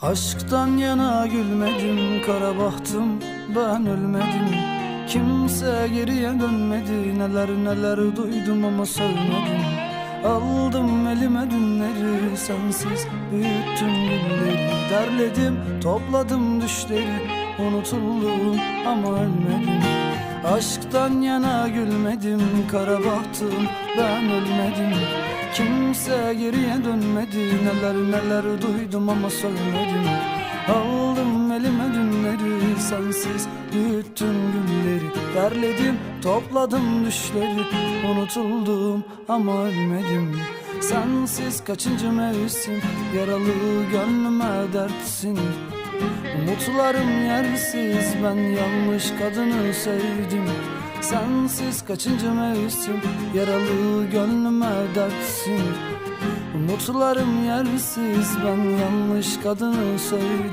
Aşktan yana gülmedim kara bahtım ben ölmedim. Kimse geriye dönmedi neler neler duydum ama söylemedim Aldım elime dünleri sensiz büyüttüm günleri. Derledim topladım düşleri unutuldum ama ölmedim Aşktan yana gülmedim kara bahtım ben ölmedim. Kimse geriye dönmedi neler neler duydum ama söylemedim. Aldım elime dünleri sensiz büyüttüm günleri. Derledim topladım düşleri unutuldum ama ölmedim. Sensiz kaçıncı mevsim yaralı gönlüme dertsin Umutlarım yersiz ben yanlış kadını sevdim. Sensiz kaçıncı mevsim? Yaralı gönlüme dertsin. Umutlarım yersiz ben yanlış kadını sevdim